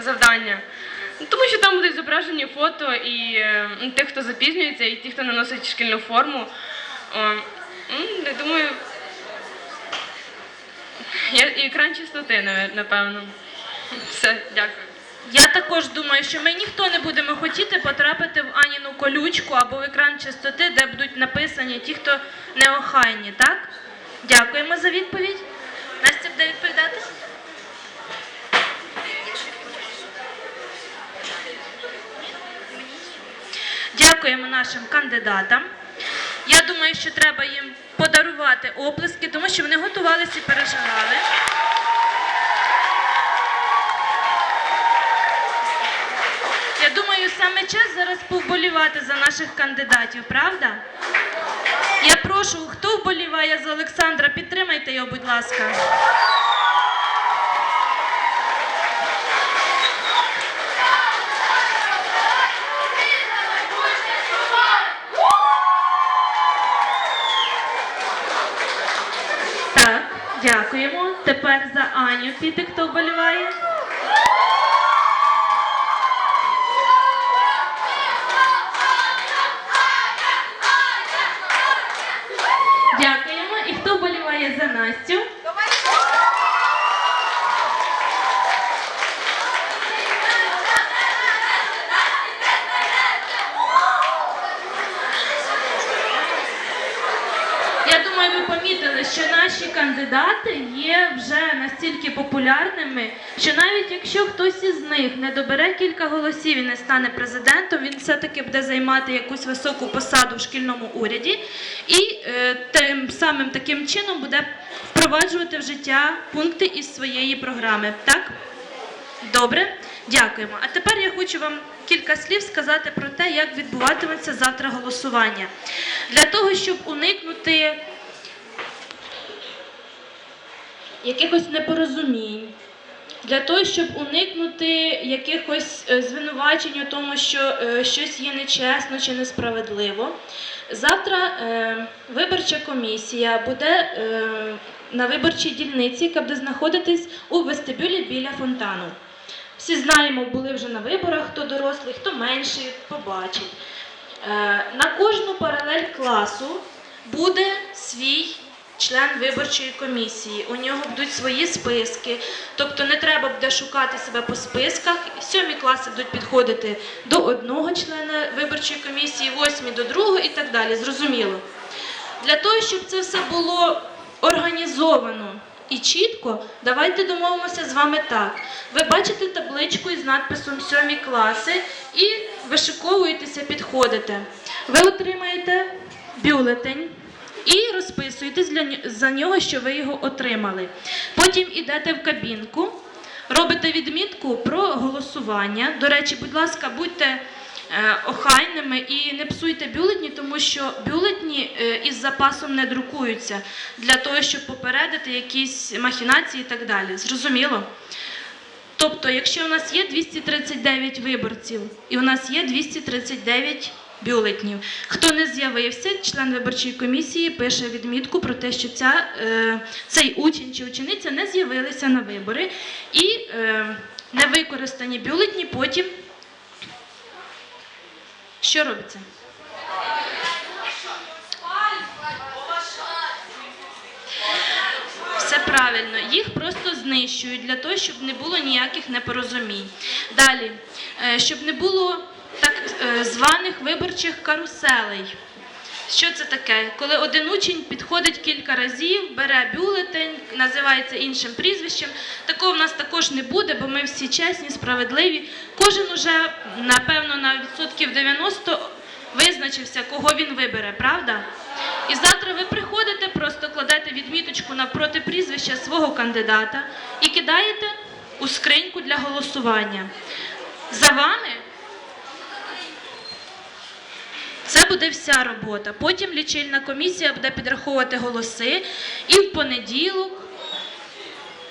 завдання. Ну, Тому що там будуть зображені фото і тих, хто запізнюється, і ті, хто не носить шкільну форму. Я думаю, і екран чистоти, напевно. Все, дякую. Я також думаю, що ми ніхто не будемо хотіти потрапити в Аніну колючку або в екран чистоти, де будуть написані ті, хто неохайні, так? Дякуємо за відповідь. Настя буде відповідати? Дякуємо нашим кандидатам. Я думаю, що треба їм подарувати оплески, тому що вони готувалися і переживали. Я думаю, саме час зараз повболівати за наших кандидатів, правда? Я прошу, хто вболіває за Олександра, підтримайте його, будь ласка. Так, дякуємо. Тепер за Аню піде, хто вболіває. Дякуємо. І хто вболіває за Настю? Я думаю, ви помітили, що наші кандидати є вже настільки популярними, що навіть якщо хтось із них не добере кілька голосів і не стане президентом, він все-таки буде займати якусь високу посаду в шкільному уряді і е, тим самим таким чином буде впроваджувати в життя пункти із своєї програми. Так? Добре, дякуємо. А тепер я хочу вам кілька слів сказати про те, як відбуватиметься завтра голосування. Для того, щоб уникнути якихось непорозумінь, для того, щоб уникнути якихось е, звинувачень у тому, що е, щось є нечесно чи несправедливо. Завтра е, виборча комісія буде на виборчій дільниці, яка буде знаходитись у вестибюлі біля фонтану. Всі знаємо, були вже на виборах, хто дорослий, хто менший, побачить. На кожну паралель класу буде свій член виборчої комісії. У нього будуть свої списки. Тобто не треба буде шукати себе по списках. Сьомі класи будуть підходити до одного члена виборчої комісії, восьмі до другого і так далі. Зрозуміло. Для того, щоб це все було організовано і чітко, давайте домовимося з вами так. Ви бачите табличку із надписом сьомі класи і вишиковуєтеся, підходите. Ви отримаєте бюлетень. І розписуєтесь за нього, що ви його отримали. Потім йдете в кабінку, робите відмітку про голосування. До речі, будь ласка, будьте е, охайними і не псуйте бюлетні, тому що бюлетні е, із запасом не друкуються для того, щоб попередити якісь махінації і так далі. Зрозуміло? Тобто, якщо у нас є 239 виборців і у нас є 239 бюлетнів, хто не з'явився, член виборчої комісії пише відмітку про те, що ця, е, цей учень чи учениця не з'явилися на вибори і е, невикористані бюлетні потім. Що робиться? Все правильно, їх просто знищують для того, щоб не було ніяких непорозумінь. Далі, е, щоб не було так е, званих виборчих каруселей. Що це таке? Коли один учень підходить кілька разів, бере бюлетень, називається іншим прізвищем. Такого в нас також не буде, бо ми всі чесні, справедливі. Кожен уже, напевно, на відсотків 90 визначився, кого він вибере, правда? І завтра ви приходите, просто кладете відміточку навпроти прізвища свого кандидата і кидаєте у скриньку для голосування. За вами це буде вся робота. Потім лічильна комісія буде підраховувати голоси, і в понеділок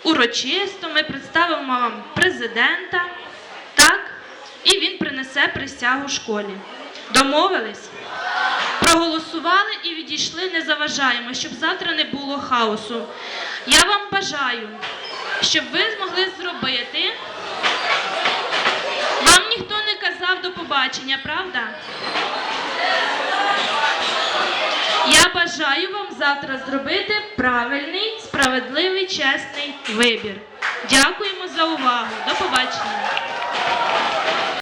урочисто ми представимо вам президента, так, і він принесе присягу школі. Домовились? Проголосували і відійшли, не заважаємо, щоб завтра не було хаосу. Я вам бажаю, щоб ви змогли зробити Вам ніхто не казав до побачення, правда? Я бажаю вам завтра зробити правильний, справедливий, чесний вибір. Дякуємо за увагу. До побачення.